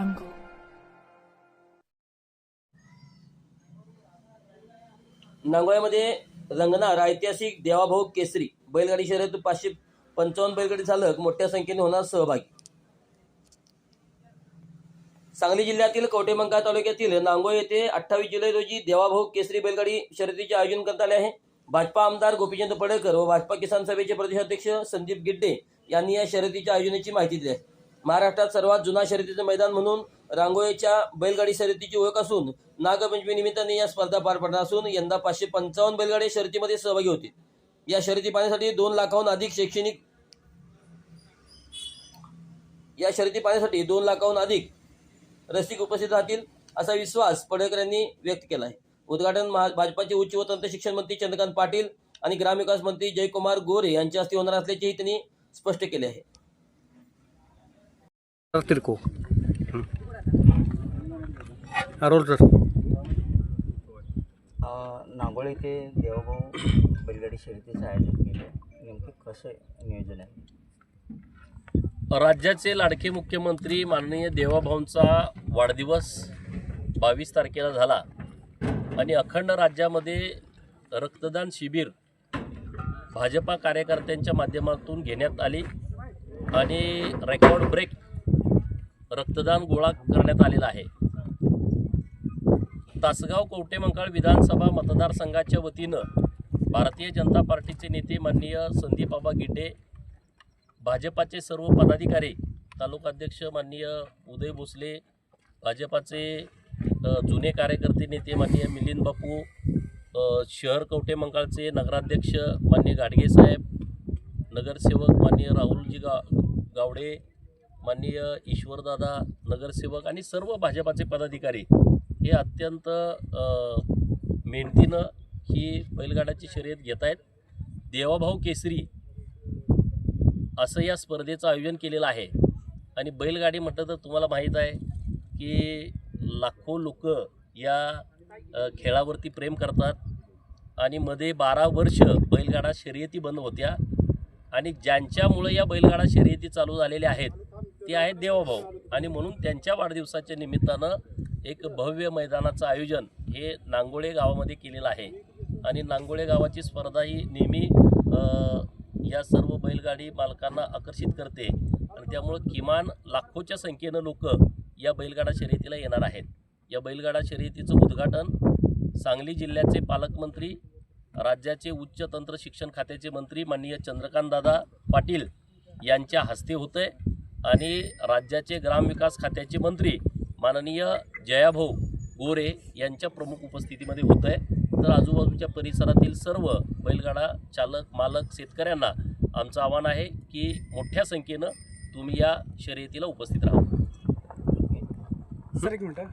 jungle. नांगोळ्यामध्ये रंगणार ऐतिहासिक देवाभाऊ केसरी. बैलगाडी शर्यत पाचशे पंचावन्न बैलगाडी चालक मोठ्या संख्येने होणार सहभागी. सांगली जिल्ह्यातील कवटेमंका तालुक्यातील नांगोळ येथे अठ्ठावीस जुलै रोजी देवाभाऊ केसरी बैलगाडी शर्यतीचे आयोजन करण्यात आले आहे. भाजपा आमदार गोपीचंद पडळकर व भाजपा किसान सभेचे प्रदेशाध्यक्ष संदीप गिड्डे यांनी या शर्यतीच्या आयोजनाची माहिती दिली आहे. महाराष्ट्रात सर्वात जुना शर्यतीचं मैदान म्हणून रांगोळीच्या बैलगाडी शर्यतीची ओळख असून नागपंचमी निमित्ताने या स्पर्धा पार पडणार असून यंदा पाचशे पंचावन्न बैलगाडी शर्यतीमध्ये सहभागी होतील. या शर्यती पाहण्यासाठी दोन लाखाहून अधिक शैक्षणिक या शर्यती पाहण्यासाठी दोन लाखाहून अधिक रसिक उपस्थित राहतील असा विश्वास पडळकर यांनी व्यक्त केला आहे उद्घाटन महा- भाजपाचे उच्च व तंत्र शिक्षण मंत्री चंद्रकांत पाटील आणि ग्रामविकास मंत्री जयकुमार गोरे यांच्या हस्ते होणार असल्याचेही त्यांनी स्पष्ट केले आहे. तिरको हा रोल सर. नागोळ देवभाऊ बैलगाडी शर्यतीचं आयोजन केलं नेमकं कसं नियोजन आहे? राज्याचे लाडके मुख्यमंत्री माननीय देवाभाऊंचा वाढदिवस बावीस तारखेला झाला आणि अखंड राज्यामध्ये रक्तदान शिबिर भाजपा कार्यकर्त्यांच्या माध्यमातून घेण्यात आली आणि रेकॉर्ड ब्रेक रक्तदान गोळा करण्यात आलेला आहे. तासगाव कवटेमंकाळ विधानसभा मतदारसंघाच्या वतीनं भारतीय जनता पार्टीचे नेते माननीय संदीप बाबा गिड्डे भाजपाचे सर्व पदाधिकारी तालुकाध्यक्ष माननीय उदय भोसले भाजपाचे जुने कार्यकर्ते नेते माननीय मिलिंद बापू शहर कवटे मंकाळचे नगराध्यक्ष माननीय गाडगे साहेब नगरसेवक माननीय राहुलजी गा गावडे माननीय ईश्वरदादा नगरसेवक आणि सर्व भाजपाचे पदाधिकारी हे अत्यंत मेहनतीनं ही बैलगाड्याची शर्यत घेत आहेत देवाभाऊ केसरी असं या स्पर्धेचं आयोजन केलेलं आहे. आणि बैलगाडी म्हटलं तर तुम्हाला माहीत आहे की लाखो लोक या खेळावरती प्रेम करतात. आणि मध्ये बारा वर्ष बैलगाडा शर्यती बंद होत्या. आणि ज्यांच्यामुळे या बैलगाडा शर्यती चालू झालेल्या आहेत ते आहेत देवाभाऊ. आणि म्हणून त्यांच्या वाढदिवसाच्या निमित्तानं एक भव्य मैदानाचं आयोजन हे नांगोळे गावामध्ये केलेलं आहे. आणि नांगोळे गावाची स्पर्धा ही नेहमी या सर्व बैलगाडी मालकांना आकर्षित करते. आणि त्यामुळं किमान लाखोच्या संख्येनं लोक या बैलगाडा शर्यतीला येणार आहेत. या बैलगाडा शर्यतीचं उद्घाटन सांगली जिल्ह्याचे पालकमंत्री राज्याचे उच्च तंत्र शिक्षण खात्याचे मंत्री माननीय चंद्रकांतदादा पाटील यांच्या हस्ते होतं आहे आणि राज्याचे ग्रामविकास खात्याचे मंत्री माननीय जयाभाऊ गोरे यांच्या प्रमुख उपस्थितीमध्ये होत आहे तर आजूबाजूच्या परिसरातील सर्व बैलगाडा चालक मालक शेतकऱ्यांना आमचं आव्हान आहे की मोठ्या संख्येनं तुम्ही या शर्यतीला उपस्थित राहा. सर एक मिनटं.